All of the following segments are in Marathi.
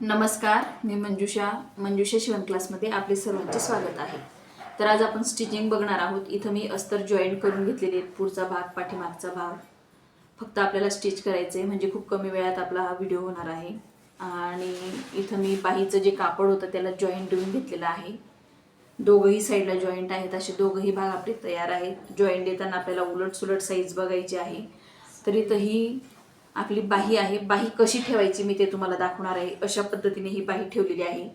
नमस्कार मी मंजुषा मंजुषा शिवण क्लासमध्ये आपले सर्वांचे स्वागत आहे. तर आज आपण स्टिचिंग बघणार आहोत. इथं मी अस्तर जॉईंट करून घेतलेले आहेत पुढचा भाग पाठीमागचा भाग. फक्त आपल्याला स्टिच करायचं आहे म्हणजे खूप कमी वेळात आपला हा व्हिडिओ होणार आहे. आणि इथं मी बाहीचं जे कापड होतं त्याला जॉईंट देऊन घेतलेलं आहे. दोघंही साईडला जॉईंट आहेत. असे दोघंही भाग आपले तयार आहेत. जॉईंट देताना आपल्याला उलट सुलट साईज बघायची आहे. तर इथं ही आपली बाही आहे बाही कशी ठेवायची मी ते तुम्हाला दाखवणार आहे. अशा पद्धतीने ही बाही ठेवलेली आहे.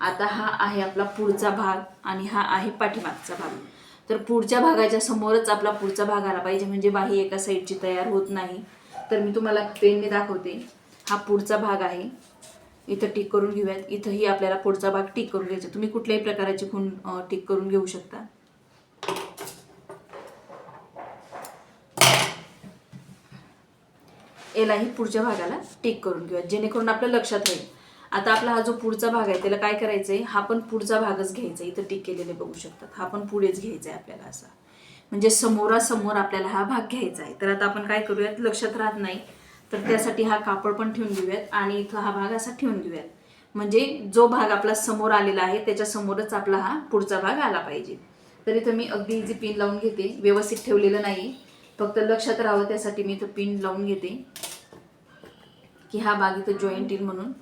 आता हा आहे आपला पुढचा भाग आणि हा आहे पाठीमागचा भाग. तर पुढच्या भागाच्या समोरच आपला पुढचा भाग आला पाहिजे म्हणजे बाही एका साईडची तयार होत नाही. तर मी तुम्हाला पेनने दाखवते. हा पुढचा भाग आहे. इथं टिक करून घेऊयात. इथंही आपल्याला पुढचा भाग टिक करून घ्यायचा. तुम्ही कुठल्याही प्रकाराची खूण टिक करून घेऊ शकता. यालाही पुढच्या भागाला टिक करून घेऊयात जेणेकरून आपल्या लक्षात राहील. आता आपला हा जो पुढचा भाग आहे त्याला काय करायचं आहे हा पण पुढचा भागच घ्यायचा आहे. इथं टिक केलेले बघू शकतात. हा पण पुढेच घ्यायचा आहे आपल्याला असा. म्हणजे समोरासमोर आपल्याला हा भाग घ्यायचा आहे तर आता आपण काय करूयात? लक्षात राहत नाही. तर त्यासाठी हा कापड पण ठेवून घेऊयात आणि इथं हा भाग असा ठेवून घेऊयात. म्हणजे जो भाग आपला समोर आलेला आहे त्याच्यासमोरच आपला हा पुढचा भाग आला पाहिजे. तर इथं मी अगदी इझी पिन लावून घेते. व्यवस्थित ठेवलेलं नाही फक्त लक्षात राहावं त्यासाठी मी इथं पिन लावून घेते. की हा भाग इथं जॉईंट येईल म्हणून.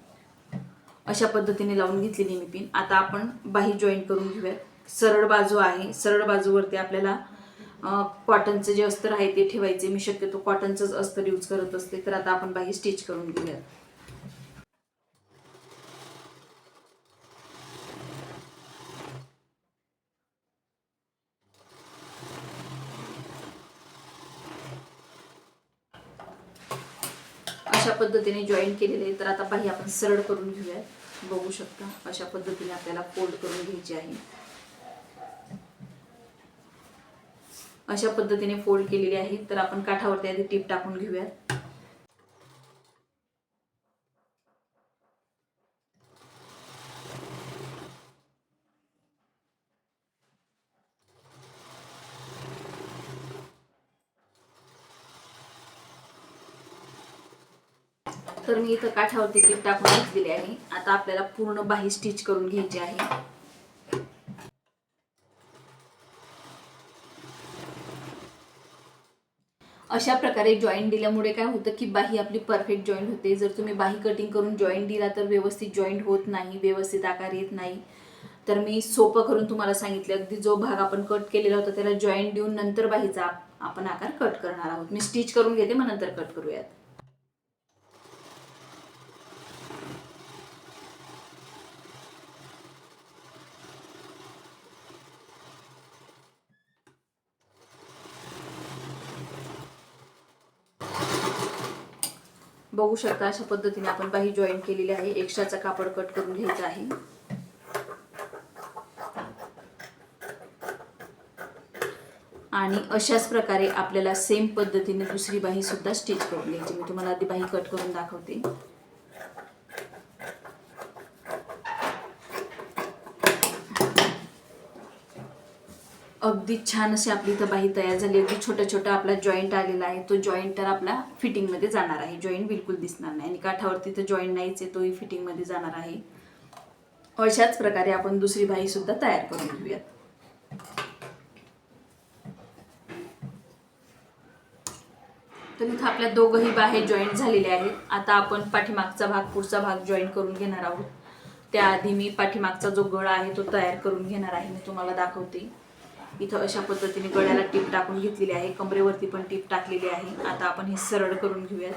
अशा पद्धतीने लावून घेतलेली मी पिन आता आपण बाही जॉईंट करून घेऊयात. सरळ बाजू आहे. सरळ बाजूवरती आपल्याला कॉटनचं जे अस्तर आहे ते ठेवायचे. मी शक्यतो कॉटनचंच अस्तर यूज करत असते. तर आता आपण बाही स्टिच करून घेऊयात अशा पद्धतीने जॉईन केलेले आहे तर आता बाही आपण सरळ करून घेऊयात. बघू शकता अशा पद्धतीने आपल्याला फोल्ड करून घ्यायची आहे. अशा पद्धतीने फोल्ड केलेली आहे तर आपण काठावरती आधी टीप टाकून घेऊयात. तर मी इथं काठावरती टीप टाकून घेतलेली आहे. आता आपल्याला पूर्ण बाही स्टिच करून घ्यायची आहे. अशा प्रकारे जॉईंट दिल्यामुळे काय होतं की बाही आपली परफेक्ट जॉईंट होते. जर तुम्ही बाही कटिंग करून जॉईंट दिला तर व्यवस्थित जॉईंट होत नाही व्यवस्थित आकार येत नाही. तर मी सोपं करून तुम्हाला सांगितलं. अगदी जो भाग आपण कट केलेला होता त्याला जॉईंट देऊन नंतर बाहीचा आपण आकार कट करणार आहोत. मी स्टिच करून घेते मग नंतर कट करूयात. बघू शकता अशा पद्धतीने आपण बाही जॉईन केलेली आहे. एक्स्ट्राचा कापड कट करून घ्यायचा आहे. आणि अशाच प्रकारे आपल्याला सेम पद्धतीने दुसरी बाही सुद्धा स्टिच करून घ्यायची. मी तुम्हाला आधी बाही कट करून दाखवते. अगदी छान अशी आपली इथं बाही तयार झाली. अगदी छोटा छोटा आपला जॉईंट आलेला आहे. तो जॉईंट तर आपला फिटिंगमध्ये जाणार आहे. जॉईंट बिलकुल दिसणार नाही. आणि काठावरती तर जॉईंट नाहीच आहे. तोही फिटिंगमध्ये जाणार आहे. अशाच प्रकारे आपण दुसरी बाही सुद्धा तयार करून घेऊयात. तर इथं आपल्या दोघंही बाहे जॉईंट झालेले आहेत. आता आपण पाठीमागचा भाग पुढचा भाग जॉईन करून घेणार आहोत. त्याआधी मी पाठीमागचा जो गळा आहे तो तयार करून घेणार आहे. मी तुम्हाला दाखवते. इथं अशा पद्धतीने गळ्याला टीप टाकून घेतलेली आहे. कमरेवरती पण टीप टाकलेली आहे. आता आपण हे सरळ करून घेऊयात.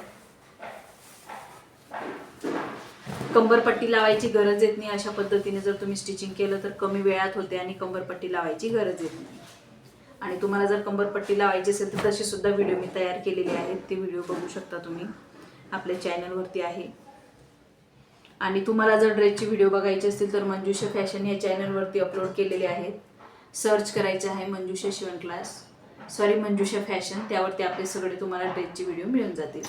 कंबरपट्टी लावायची गरज येत नाही. अशा पद्धतीने जर तुम्ही स्टिचिंग केलं तर कमी वेळात होते आणि कंबरपट्टी लावायची गरज येत नाही. आणि तुम्हाला जर कंबरपट्टी लावायची असेल तर तसे सुद्धा व्हिडिओ मी तयार केलेले आहेत ते व्हिडिओ बघू शकता तुम्ही. आपल्या चॅनलवरती आहे. आणि तुम्हाला जर ड्रेसची व्हिडिओ बघायची असतील तर मंजुषा फॅशन या चॅनलवरती अपलोड केलेले आहेत. सर्च करायचे आहे मंजुषा शिवण क्लास सॉरी मंजुषा फॅशन त्यावरती आपले सगळे तुम्हाला ड्रेसचे व्हिडिओ मिळून जातील.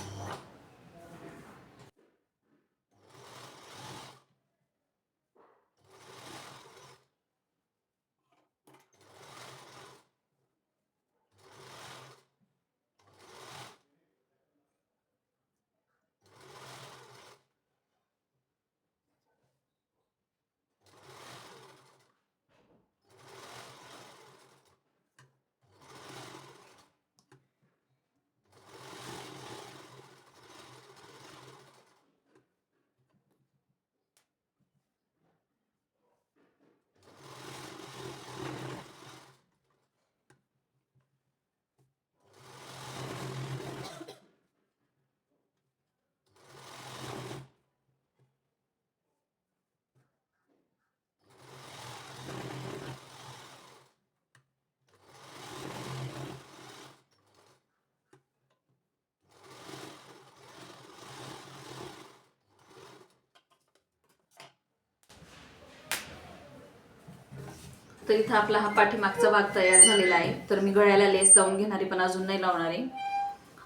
तर इथं आपला हा पाठीमागचा भाग तयार झालेला आहे. तर मी गळ्याला लेस लावून घेणारी पण अजून नाही लावणार आहे.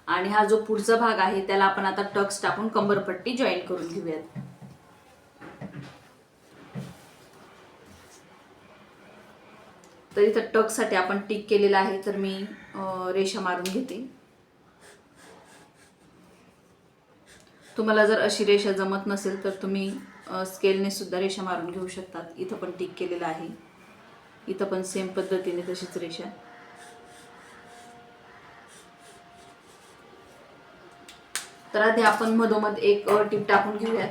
आणि हा जो पुढचा भाग आहे त्याला आपण आता टक्स टाकून कंबरपट्टी जॉईन करून घेऊयात. तर इथं टक्ससाठी आपण टिक केलेला आहे तर मी रेषा मारून घेते. तुम्हाला जर अशी रेषा जमत नसेल तर तुम्ही स्केलने सुद्धा रेषा मारून घेऊ शकतात. इथं पण टिक केलेलं आहे. इथं पण सेम पद्धतीने तशीच रेषा तर आधी आपण मधोमध एक टीप टाकून घेऊयात.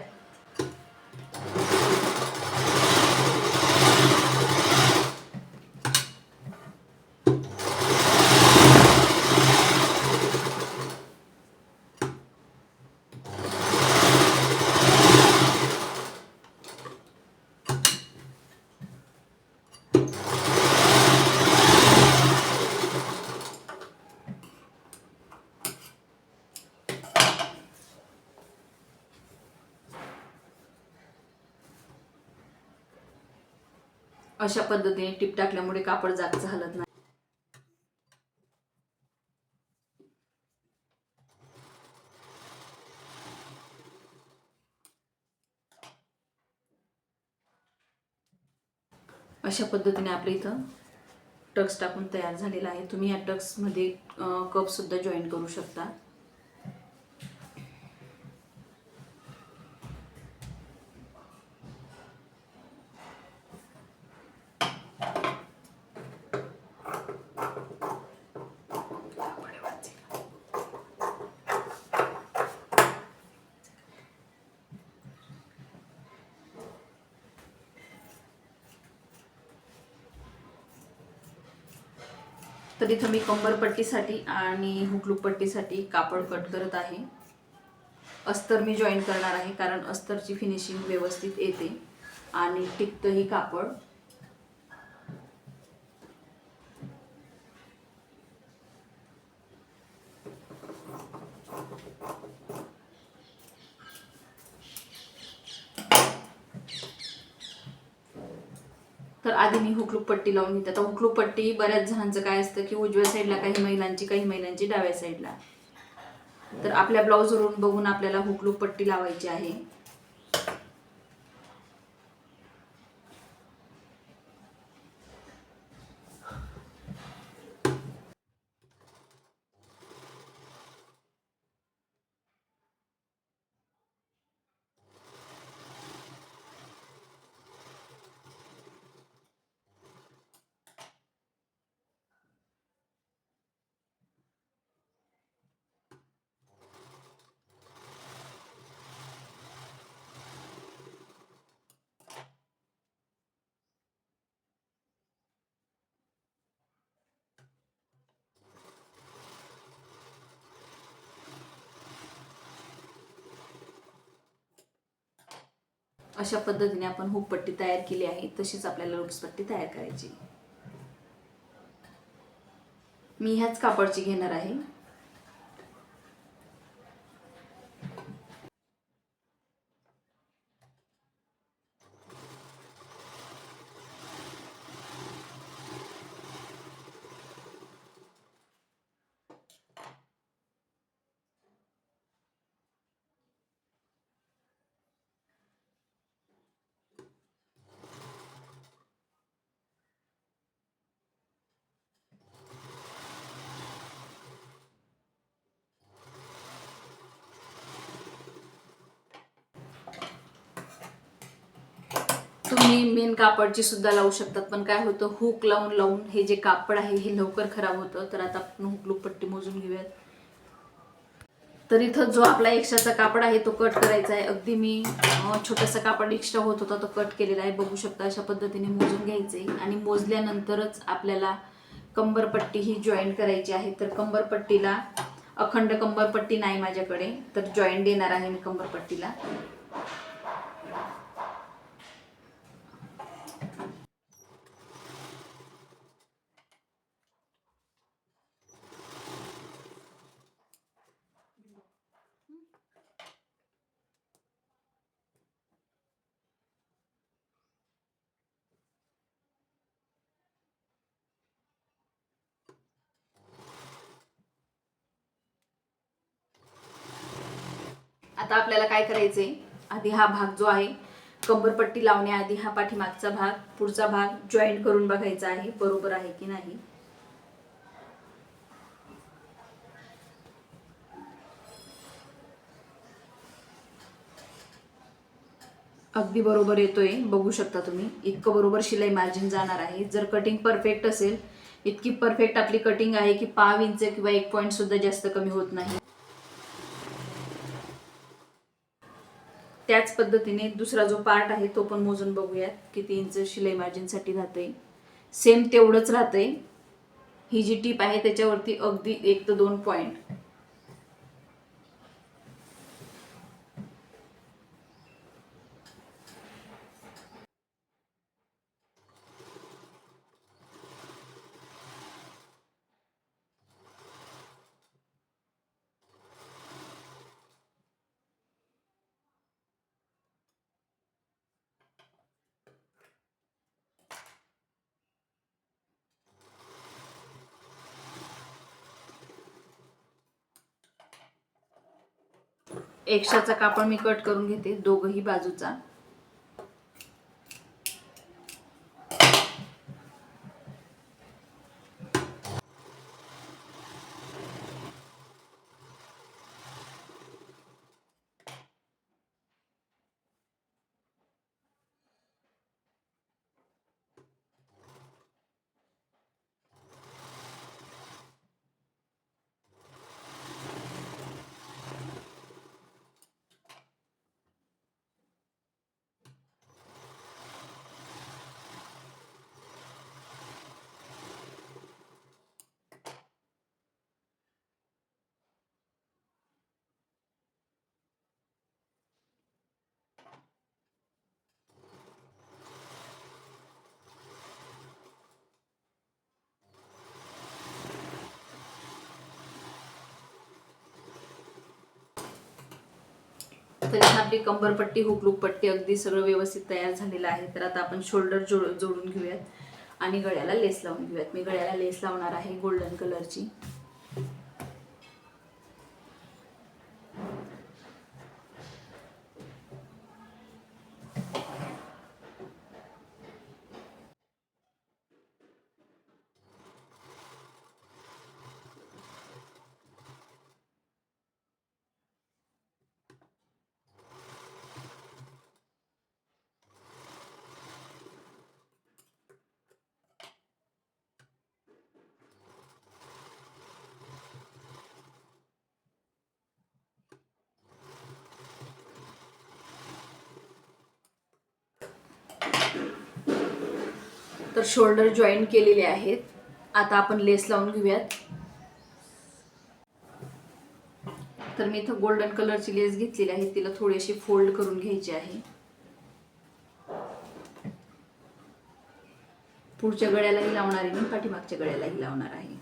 अशा पद्धतीने टीप टाकल्यामुळे कापड जागचं हलत नाही. अशा पद्धतीने आपल्या इथं टक्स टाकून तयार झालेला आहे. तुम्ही या टक्समध्ये कप सुद्धा जॉईन करू शकता. इथं मी कंबरपट्टीसाठी आणि हुकलूक पट्टीसाठी कापड कट करत आहे. अस्तर मी जॉईन करणार आहे कारण अस्तरची फिनिशिंग व्यवस्थित येते. आणि टिकतंही कापड. तर आधी मी हुकलूक पट्टी लावून घेते. आता हुकलूक पट्टी बऱ्याच जणांचं काय असतं की उजव्या साईडला काही महिलांची काही महिलांची डाव्या साईडला. तर आपल्या ब्लाऊजवरून बघून आपल्याला हुकलूक पट्टी लावायची आहे. अशा पद्धतीने आपण हुक पट्टी तयार केली आहे तशीच आपल्याला लुक्स पट्टी तयार करायची. मी ह्याच कापडची घेणार आहे. तुम्ही मेन कापडची सुद्धा लावू शकतात पण काय होतं हुक लावून लावून हे जे कापड आहे हे लवकर खराब होतं. तर आता आपण हुकलूक पट्टी मोजून घेऊयात. तर इथं जो आपला एक्स्ट्राचा कापड आहे तो कट करायचा आहे. अगदी मी छोटासा कापड एक्स्ट्रा होत होता तो कट केलेला आहे. बघू शकता अशा पद्धतीने मोजून घ्यायचे. आणि मोजल्यानंतरच आपल्याला कंबरपट्टी ही जॉईन करायची आहे. तर कंबरपट्टीला अखंड कंबरपट्टी नाही माझ्याकडे तर जॉईंट देणार आहे मी कंबरपट्टीला आता आपल्याला काय करायचंय? आधी हा भाग जो आहे कंबरपट्टी लावण्याआधी हा पाठीमागचा भाग पुढचा भाग जॉईंट करून बघायचा आहे बरोबर आहे की नाही? अगदी बरोबर येतोय बघू शकता तुम्ही. इतकं बरोबर शिलाई मार्जिन जाणार आहे. जर कटिंग परफेक्ट असेल इतकी परफेक्ट आपली कटिंग आहे की पाव इंच किंवा एक पॉईंट सुद्धा जास्त कमी होत नाही. त्याच पद्धतीने दुसरा जो पार्ट आहे तो पण मोजून बघूयात किती इंच शिलाई मार्जिनसाठी राहतंय. सेम तेवढंच राहतंय. ही जी टीप आहे त्याच्यावरती अगदी एक ते दोन पॉईंट एक्स्ट्राचा कापड मी कट करून घेते दोघंही बाजूचा. तर आपली कंबरपट्टी हुकलूक पट्टी अगदी सगळं व्यवस्थित तयार झालेलं आहे. तर आता आपण शोल्डर जोड जोडून घेऊयात आणि गळ्याला लेस लावून घेऊयात. मी गळ्याला लेस लावणार आहे गोल्डन कलरची तर शोल्डर जॉईन केलेले आहेत. आता आपण लेस लावून घेऊयात. तर मी इथं गोल्डन कलरची लेस घेतलेली आहे. तिला थोडीशी फोल्ड करून घ्यायची आहे. पुढच्या गळ्यालाही लावणार आहे मी. पाठीमागच्या गळ्यालाही लावणार आहे.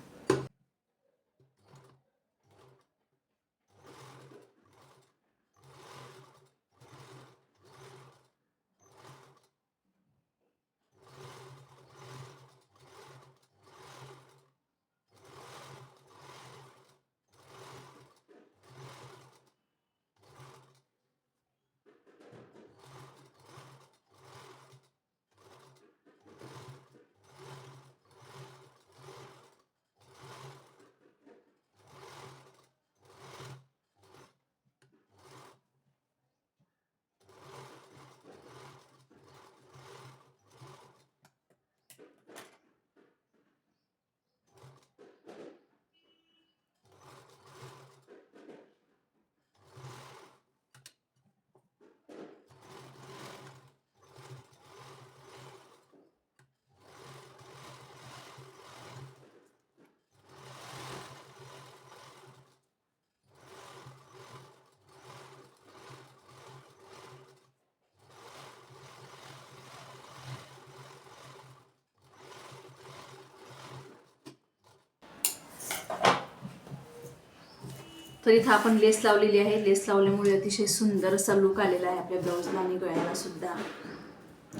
तर इथं आपण लेस लावलेली आहे. लेस लावल्यामुळे अतिशय सुंदर असा लुक आलेला आहे आपल्या ब्लाऊजला आणि गळ्याला सुद्धा.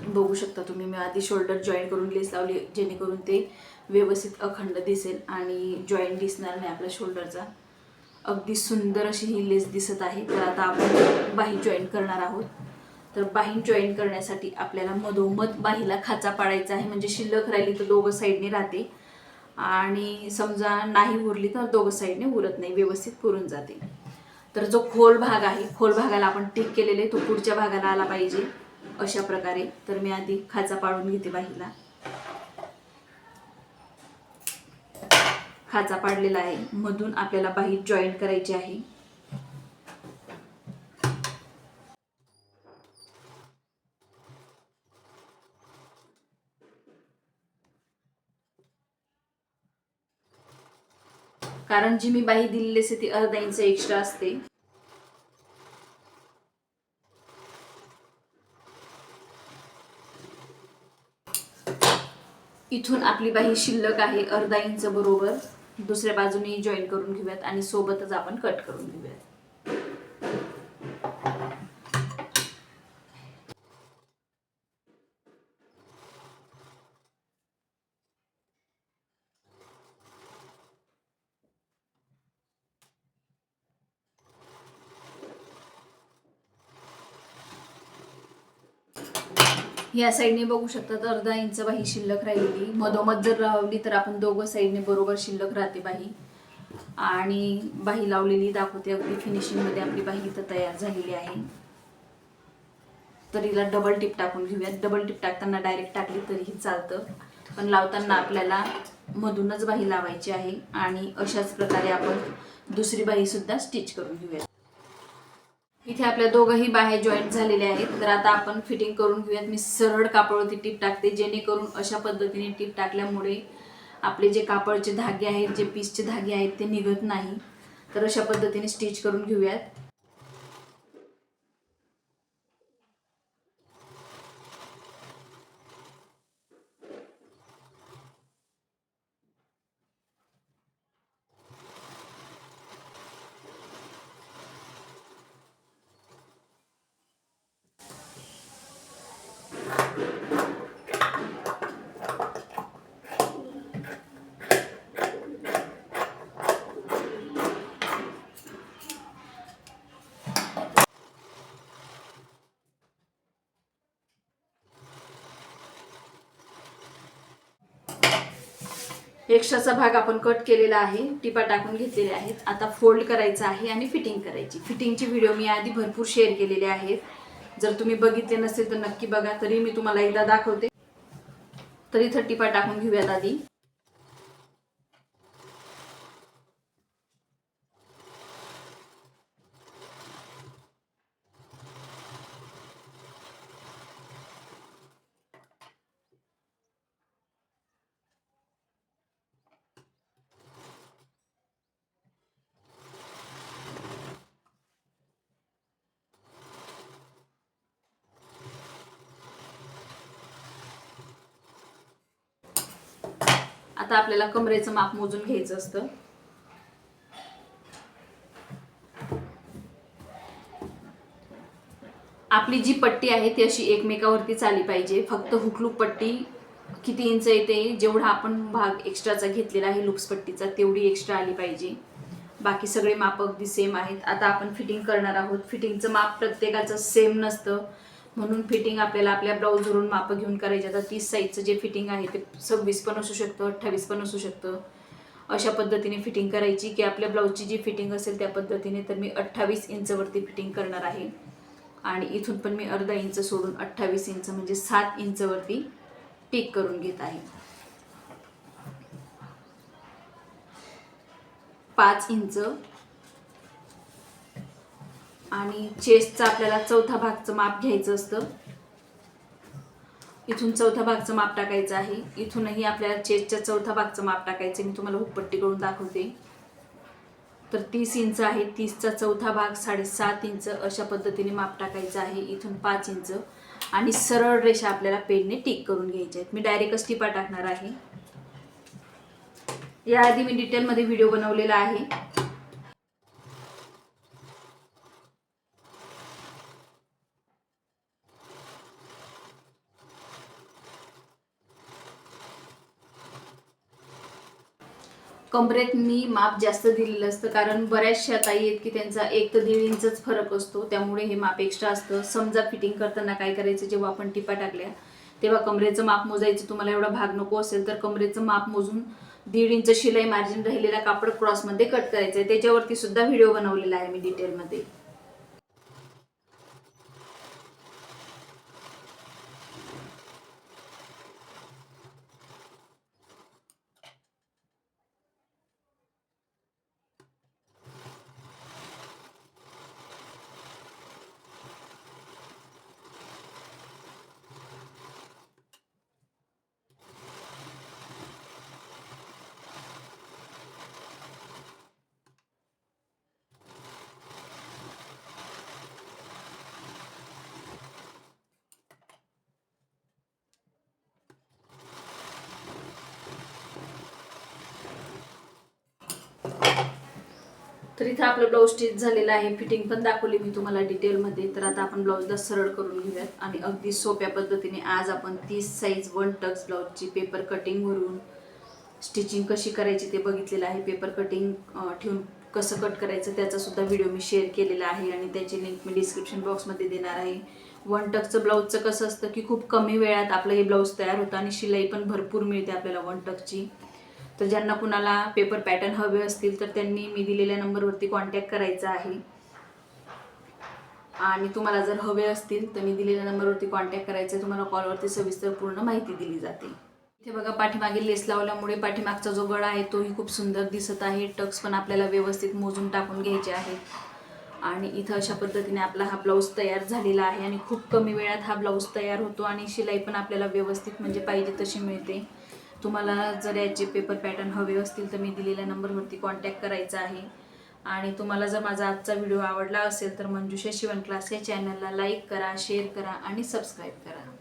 बघू शकता तुम्ही मी आधी शोल्डर जॉईन करून लेस लावली जेणेकरून ते व्यवस्थित अखंड दिसेल आणि जॉईंट दिसणार नाही आपल्या शोल्डरचा अगदी सुंदर अशी ही लेस दिसत आहे. तर आता आपण बाही जॉईन करणार आहोत. तर बाही जॉईन करण्यासाठी आपल्याला मधोमध बाहीला खाचा पाडायचा आहे. म्हणजे शिल्लक राहिली तर दोघं साईडने राहते. आणि समजा नाही उरली तर दोघं साईडने उरत नाही व्यवस्थित पुरून जाते. तर जो खोल भाग आहे खोल भागाला आपण टिक केलेले तो पुढच्या भागाला आला पाहिजे अशा प्रकारे. तर मी आधी खाचा पाडून घेते बाहीला खाचा पाडलेला आहे. मधून आपल्याला बाही जॉईंट करायची आहे. कारण जी मी बाही दिलेली असते ती अर्धा इंच एक्स्ट्रा असते. इथून आपली बाही शिल्लक आहे अर्धा इंच बरोबर. दुसऱ्या बाजूने जॉईन करून घेऊयात आणि सोबतच आपण कट करून घेऊयात. या साईडने बघू शकता तर अर्धा इंच बाही शिल्लक राहिलेली. मधोमध जर लावली तर आपण दोघं साईडने बरोबर शिल्लक राहते बाही आणि बाही लावलेली दाखवते अगदी फिनिशिंगमध्ये आपली बाही इथं तयार झालेली आहे. तर हिला डबल टिप टाकून घेऊयात. डबल टिप टाकताना डायरेक्ट टाकली तरीही चालतं. पण लावताना आपल्याला मधूनच बाही लावायची आहे. आणि अशाच प्रकारे आपण दुसरी बाही सुद्धा स्टिच करून घेऊयात. इथे आपल्या दोघंही बाहेर जॉईंट झालेले आहेत. तर आता आपण फिटिंग करून घेऊयात. मी सरळ कापडवरती टीप टाकते जेणेकरून अशा पद्धतीने टीप टाकल्यामुळे आपले जे कापडचे धागे आहेत जे पीसचे धागे आहेत ते निघत नाही. तर अशा पद्धतीने स्टिच करून घेऊयात. एक्स्ट्राचा भाग आपण कट केलेला आहे टिपा टाकून घेतलेले आहेत. आता फोल्ड करायचा आहे आणि फिटिंग करायची. फिटिंगची व्हिडिओ मी आधी भरपूर शेअर केलेले आहेत. जर तुम्ही बघितले नसेल तर नक्की बघा. तरी मी तुम्हाला एकदा दाखवते. तर इथं टिपा टाकून घेऊयात आधी. आता आपल्याला कमरेचं माप मोजून घ्यायचं असतं. आपली जी पट्टी आहे ती अशी एकमेकावरती आली पाहिजे. फक्त हुकलूक पट्टी किती इंच येते जेवढा आपण भाग एक्स्ट्राचा घेतलेला आहे लुक्स पट्टीचा तेवढी एक्स्ट्रा आली पाहिजे. बाकी सगळे माप अगदी सेम आहेत. आता आपण फिटिंग करणार आहोत. फिटिंगचं माप प्रत्येकाचं सेम नसतं. म्हणून फिटिंग आपल्याला आपल्या ब्लाऊजवरून मापं घेऊन करायचे. आता तीस साईजचं जे फिटिंग आहे ते सव्वीस पण असू शकतं अठ्ठावीस पण असू शकतं. अशा पद्धतीने फिटिंग करायची की आपल्या ब्लाऊजची जी फिटिंग असेल त्या पद्धतीने तर मी अठ्ठावीस इंचवरती फिटिंग करणार आहे. आणि इथून पण मी अर्धा इंच सोडून अठ्ठावीस इंच म्हणजे सात इंचवरती टिक करून घेत आहे. पाच इंच आणि चेस्टचा आपल्याला चौथा भागचं माप घ्यायचं असतं. इथून चौथा भागचं माप टाकायचं आहे. इथूनही आपल्याला चेस्टच्या चौथा भागचं माप टाकायचं मी तुम्हाला हुकपट्टी करून दाखवते. तर तीस इंच आहे. तीसचा चौथा भाग साडेसात इंच अशा पद्धतीने माप टाकायचं आहे. इथून पाच इंच. आणि सरळ रेषा आपल्याला पेनने टिक करून घ्यायच्या आहेत. मी डायरेक्टच टिपा टाकणार आहे. याआधी मी डिटेलमध्ये व्हिडिओ बनवलेला आहे. कमरेत मी माप जास्त दिलेलं असतं कारण बऱ्याचशा ताई आहेत की त्यांचा एक तर दीड इंचच फरक असतो. त्यामुळे हे माप एक्स्ट्रा असतं. समजा फिटिंग करताना काय करायचं जेव्हा आपण टिपा टाकल्या तेव्हा कमरेचं माप मोजायचं तुम्हाला एवढा भाग नको असेल तर कमरेचं माप मोजून दीड इंच शिलाई मार्जिन राहिलेला कापड क्रॉसमध्ये कट करायचं आहे त्याच्यावरती सुद्धा व्हिडिओ बनवलेला आहे मी डिटेलमध्ये तर इथं आपलं ब्लाऊज स्टिच झालेलं आहे. फिटिंग पण दाखवली मी तुम्हाला डिटेलमध्ये तर आता आपण ब्लाऊजला सरळ करून घेऊयात. आणि अगदी सोप्या पद्धतीने आज आपण तीस साईज वन टक्स ब्लाऊजची पेपर कटिंगवरून स्टिचिंग कशी करायची ते बघितलेलं आहे. पेपर कटिंग ठेवून कसं कट करायचं त्याचासुद्धा व्हिडिओ मी शेअर केलेला आहे. आणि त्याची लिंक मी डिस्क्रिप्शन बॉक्समध्ये देणार आहे. वन टक्सचं ब्लाऊजचं कसं असतं की खूप कमी वेळात आपलं हे ब्लाऊज तयार होतं आणि शिलाई पण भरपूर मिळते आपल्याला वन टक्सची तर ज्यांना कुणाला पेपर पॅटर्न हवे असतील तर त्यांनी मी दिलेल्या नंबरवरती कॉन्टॅक्ट करायचा आहे. आणि तुम्हाला जर हवे असतील तर मी दिलेल्या नंबरवरती कॉन्टॅक्ट करायचं आहे. तुम्हाला कॉलवरती सविस्तर पूर्ण माहिती दिली जाते. इथे बघा पाठीमागे लेस लावल्यामुळे पाठीमागचा जो गळा आहे तोही खूप सुंदर दिसत आहे. टक्स पण आपल्याला व्यवस्थित मोजून टाकून घ्यायचे आहे आणि इथं अशा पद्धतीने आपला हा ब्लाऊज तयार झालेला आहे. आणि खूप कमी वेळात हा ब्लाऊज तयार होतो आणि शिलाई पण आपल्याला व्यवस्थित म्हणजे पाहिजे तशी मिळते. तुम्हाला जर याचे पेपर पॅटर्न हवे असतील तर मी दिलेल्या नंबरवरती कॉन्टॅक्ट करायचा आहे. आणि तुम्हाला जर माझा आजचा व्हिडिओ आवडला असेल तर मंजुषा शिवण क्लास या चॅनलला लाईक करा शेअर करा आणि सबस्क्राईब करा.